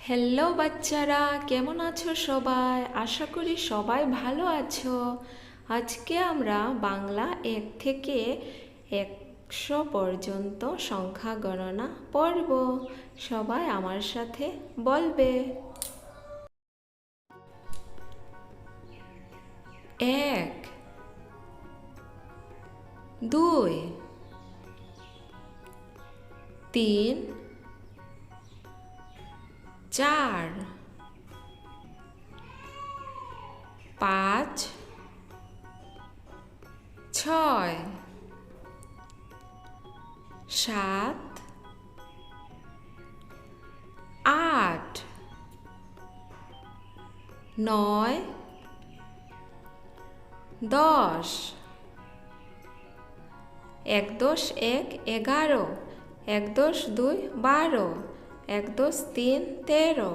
Hello বাচ্চারা, কেমন আছো সবাই? আশা করি সবাই ভালো আছো। আজকে আমরা বাংলা এক থেকে একশো পর্যন্ত সংখ্যা গণনা পড়ব। সবাই আমার সাথে বলবে। এক, দুই, তিন চার, পাঁচ, ছয়, সাত, আট, নয়, দশ, এক দশ এক এগারো, এক দশ দুই বারো এক দশ তিন তেরো,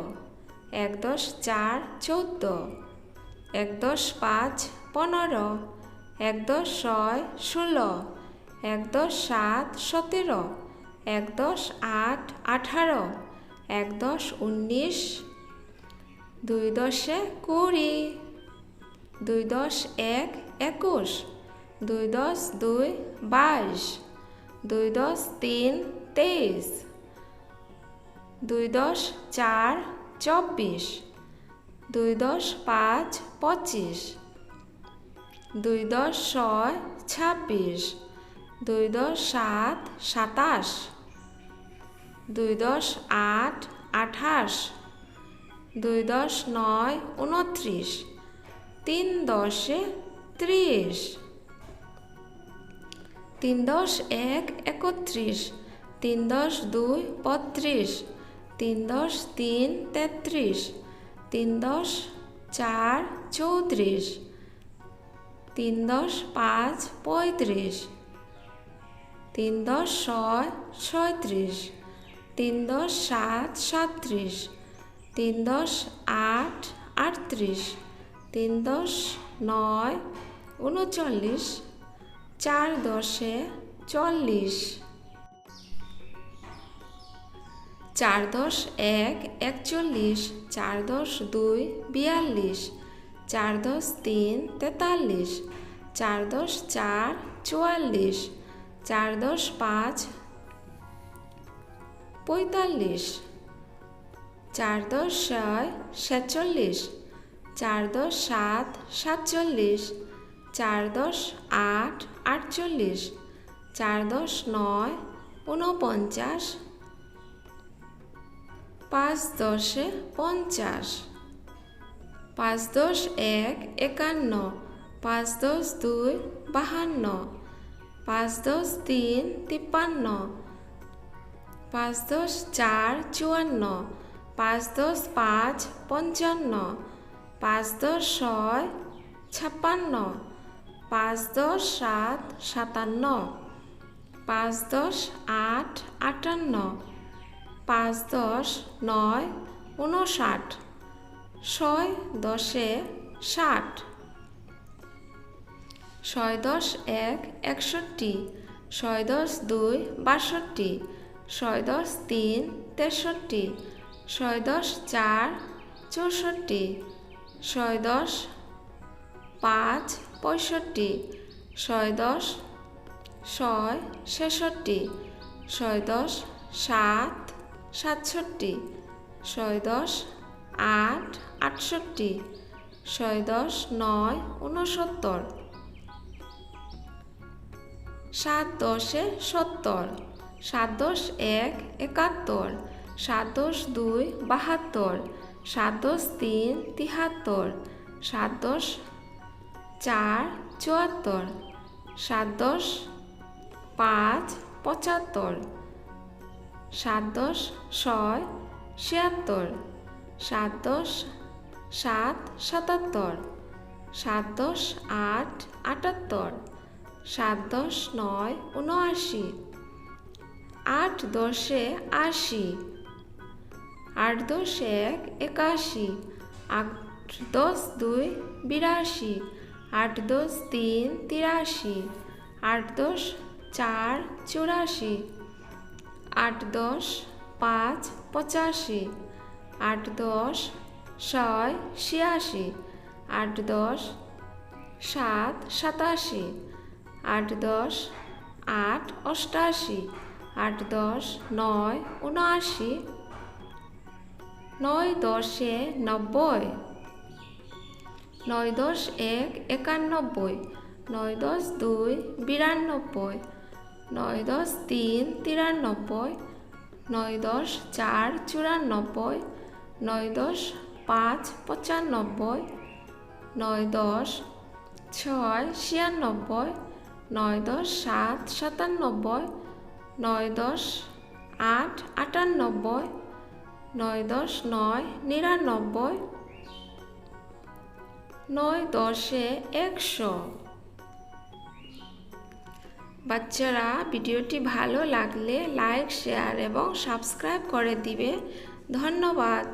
এক দশ চার চৌদ্দ, এক দশ পাঁচ পনেরো, এক দশ ছয় ষোলো, এক দশ সাত সতেরো, এক দশ আট আঠারো, এক দশ উনিশ, দুই দশে কুড়ি, দুই দশ এক একুশ, দুই দশ দুই বাইশ, দুই দশ তিন তেইশ। দুই দশ চার চব্বিশ। দুই দশ পাঁচ পঁচিশ। দুই দশ ছয় ছাব্বিশ। দুই দশ সাত সাতাশ। দুই দশ আট আঠাশ। দুই দশ নয় উনত্রিশ। তিন দশে ত্রিশ। তিন দশ এক একত্রিশ। তিন দশ দুই বত্রিশ। তিন দশ তিন তেত্রিশ, তিন দশ চার চৌত্রিশ, তিন দশ পাঁচ পঁয়ত্রিশ, তিন দশ ছয় ছয়ত্রিশ, তিন দশ সাত সাতত্রিশ, তিন দশ আট আটত্রিশ, তিন দশ নয় উনচল্লিশ, চার দশে চল্লিশ। চার দশ এক একচল্লিশ, চার দশ দুই বিয়াল্লিশ, চার দশ তিন তেতাল্লিশ, চার দশ চার চুয়াল্লিশ, চার দশ পাঁচ পঁয়তাল্লিশ, চার দশ ছয় সাতচল্লিশ, চার দশ সাত সাতচল্লিশ, চার দশ আট আটচল্লিশ, চার দশ নয় ঊনপঞ্চাশ পাঁচ দশে পঞ্চাশ। পাঁচ দশ এক একান্ন। পাঁচ দশ দুই বাহান্ন। পাঁচ দশ তিন তিপ্পান্ন। পাঁচ দশ চার চুয়ান্ন। পাঁচ দশ পাঁচ পঞ্চান্ন। পাঁচ দশ ছয় ছাপ্পান্ন। পাঁচ দশ সাত সাতান্ন। পাঁচ দশ আট আটান্ন। পাঁচ দশ নয় উনষাট ছয় দশে ষাট ছয় দশ এক একষট্টি ছয় দশ দুই বাষট্টি ছয় দশ তিন তেষট্টি ছয় দশ চার চৌষট্টি ছয় দশ পাঁচ পঁয়ষট্টি ছয় দশ ছয় ছেষট্টি ছয় দশ সাত সাতষট্টি, ছয় দশ, আট, আটষট্টি, ছয় দশ, নয় উনসত্তর সাত দশে সত্তর, সাত দশ এক, একাত্তর, সাত দশ দুই, বাহাত্তর, সাত দশ তিন, তিহাত্তর, সাত দশ চার, চুয়াত্তর, সাত দশ পাঁচ, পঁচাত্তর। সাত দশ ছয়, ছিয়াত্তর সাত দশ সাত, সাতাত্তর সাত দশ আট, আটাত্তর সাত দশ নয় উনআশি আট দশে আশি, আট দশ এক, একাশি, আট দশ দুই, বিরাশি, আট দশ তিন, তিরাশি, আট দশ চার, চুরাশি আট দশ পাঁচ পঁচাশি, আট দশ ছয় ছিয়াশি, আট দশ সাত সাতাশি, আট দশ আট অষ্টাশি, আট দশ নয় উনআশি, নয় দশে নব্বই, নয় দশ এক একানব্বই, নয় দশ দুই বিরানব্বই নয় দশ তিন তিরানব্বই, নয় দশ চার চুরানব্বই, নয় দশ পাঁচ পঁচানব্বই, নয় দশ ছয় ছিয়ানব্বই, নয় দশ সাত সাতানব্বই, নয় দশ আট আটানব্বই, নয় দশ নয় নিরানব্বই, নয় দশে একশো। বাচ্চারা ভিডিওটি ভালো লাগলে লাইক শেয়ার এবং সাবস্ক্রাইব করে দিবে। ধন্যবাদ।